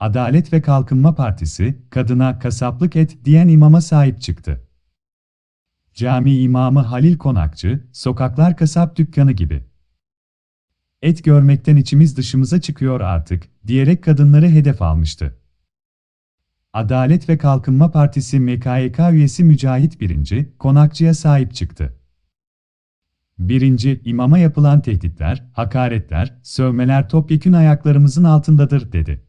Adalet ve Kalkınma Partisi, kadına kasaplık et diyen imama sahip çıktı. Cami imamı Halil Konakçı, sokaklar kasap dükkanı gibi. Et görmekten içimiz dışımıza çıkıyor artık, diyerek kadınları hedef almıştı. Adalet ve Kalkınma Partisi MKYK üyesi Mücahit Birinci, Konakçı'ya sahip çıktı. Birinci, imama yapılan tehditler, hakaretler, sövmeler topyekün ayaklarımızın altındadır, dedi.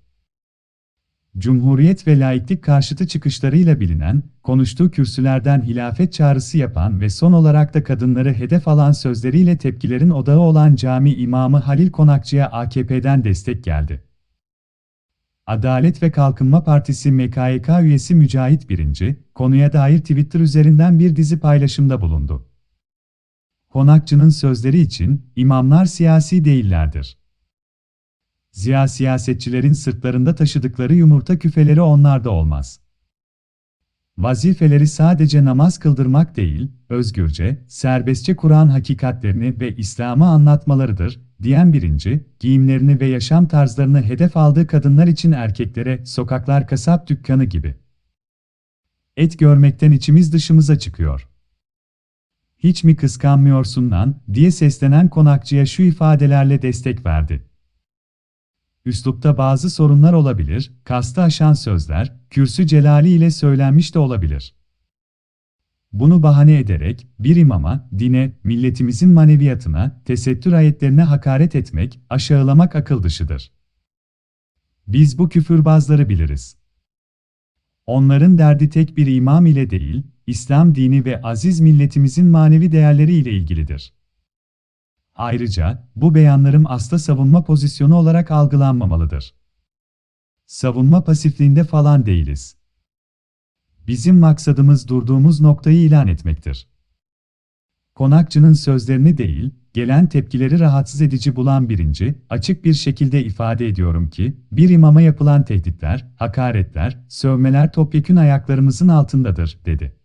Cumhuriyet ve laiklik karşıtı çıkışlarıyla bilinen, konuştuğu kürsülerden hilafet çağrısı yapan ve son olarak da kadınları hedef alan sözleriyle tepkilerin odağı olan cami imamı Halil Konakçı'ya AKP'den destek geldi. Adalet ve Kalkınma Partisi MKYK üyesi Mücahit Birinci, konuya dair Twitter üzerinden bir dizi paylaşımda bulundu. Konakçı'nın sözleri için, imamlar siyasi değillerdir. Ziya siyasetçilerin sırtlarında taşıdıkları yumurta küfeleri onlarda olmaz. Vazifeleri sadece namaz kıldırmak değil, özgürce, serbestçe Kur'an hakikatlerini ve İslam'ı anlatmalarıdır, diyen birinci, giyimlerini ve yaşam tarzlarını hedef aldığı kadınlar için erkeklere, sokaklar kasap dükkanı gibi. Et görmekten içimiz dışımıza çıkıyor. Hiç mi kıskanmıyorsun lan, diye seslenen konakçıya şu ifadelerle destek verdi. Üslupta bazı sorunlar olabilir, kastı aşan sözler, kürsü celali ile söylenmiş de olabilir. Bunu bahane ederek, bir imama, dine, milletimizin maneviyatına, tesettür ayetlerine hakaret etmek, aşağılamak akıl dışıdır. Biz bu küfürbazları biliriz. Onların derdi tek bir imam ile değil, İslam dini ve aziz milletimizin manevi değerleri ile ilgilidir. Ayrıca, bu beyanlarım asla savunma pozisyonu olarak algılanmamalıdır. Savunma pasifliğinde falan değiliz. Bizim maksadımız durduğumuz noktayı ilan etmektir. Konakçı'nın sözlerini değil, gelen tepkileri rahatsız edici bulan birinci, açık bir şekilde ifade ediyorum ki, bir imama yapılan tehditler, hakaretler, sövmeler topyekün ayaklarımızın altındadır, dedi.